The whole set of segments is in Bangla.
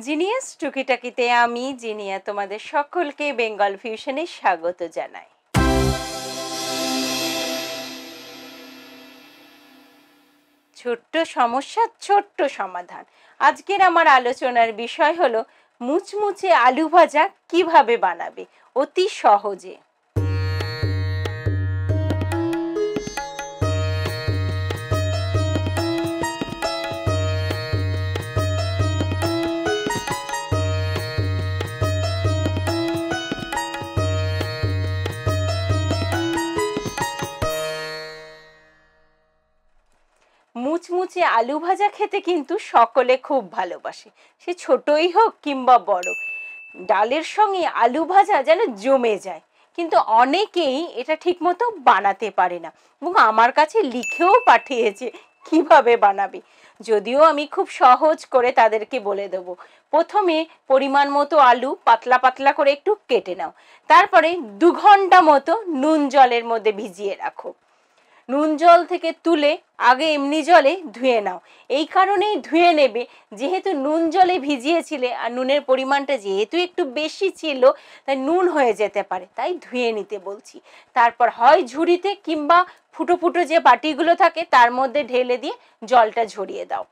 জিনিয়াস টুকিটাকিতে আমি, জিনিয়া তোমাদের সকলকে বেঙ্গল ফিউশনে স্বাগত জানাই। ছোট্ট সমস্যা, ছোট্ট সমাধান। আজকের আমার আলোচনার বিষয় হলো, মুচমুচে আলু ভাজা কীভাবে বানাবে? অতি সহজে। মুচমুচে আলু ভাজা খেতে কিন্তু সকলে খুব ভালোবাসে। সে ছোটই হোক কিংবা বড়, ডালের সঙ্গে আলু ভাজা যেন জমে যায়। কিন্তু অনেকেই এটা ঠিকমতো বানাতে পারে না এবং আমার কাছে লিখেও পাঠিয়েছে কীভাবে বানাবে। যদিও আমি খুব সহজ করে তাদেরকে বলে দেবো। প্রথমে পরিমাণ মতো আলু পাতলা পাতলা করে একটু কেটে নাও। তারপরে দু ঘণ্টা মতো নুন জলের মধ্যে ভিজিয়ে রাখো। নুন জল থেকে তুলে আগে এমনি জলে ধুয়ে নাও। এই কারণেই ধুয়ে নেবে। যেহেতু নুন জলে ভিজিয়েছিলে আর নুনের পরিমাণটা যেহেতু একটু বেশি ছিল, তাই নুন হয়ে যেতে পারে। তাই ধুয়ে নিতে বলছি। তারপর হয় ঝুড়িতে কিংবা ফুটো ফুটো যে বাটিগুলো থাকে, তার মধ্যে ঢেলে দিয়ে জলটা ঝরিয়ে দাও।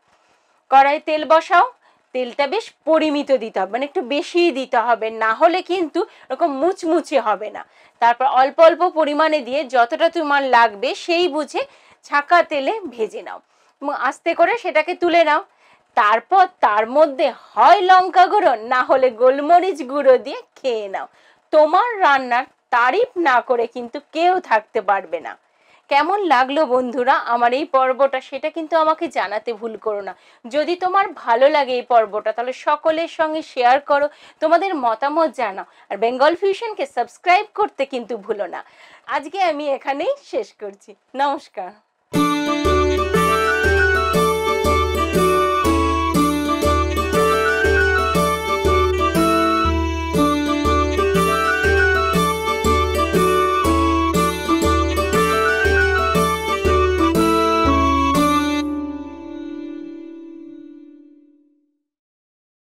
কড়াই তেল বসাও। তেলটা বেশ পরিমিত দিতে হবে মানে একটু বেশিই দিতে হবে, না হলে কিন্তু এরকম মুচমুচে হবে না। তারপর অল্প অল্প পরিমাণে দিয়ে যতটা তোমার লাগবে সেই বুঝে ছাকা তেলে ভেজে নাও। এবং আস্তে করে সেটাকে তুলে নাও। তারপর তার মধ্যে হয় লঙ্কা গুঁড়ো, না হলে গোলমরিচ গুঁড়ো দিয়ে খেয়ে নাও। তোমার রান্নার তারিফ না করে কিন্তু কেউ থাকতে পারবে না। কেমন লাগল বন্ধুরা আমার এই পর্বটা সেটা কিন্তু আমাকে জানাতে ভুল করো না। যদি তোমার ভালো লাগে এই পর্বটা তাহলে সকলের সঙ্গে শেয়ার করো, তোমাদের মতামত জানাও। আর বেঙ্গল ফিউশনকে সাবস্ক্রাইব করতে কিন্তু ভুলো না। আজকে আমি এখানেই শেষ করছি। নমস্কার।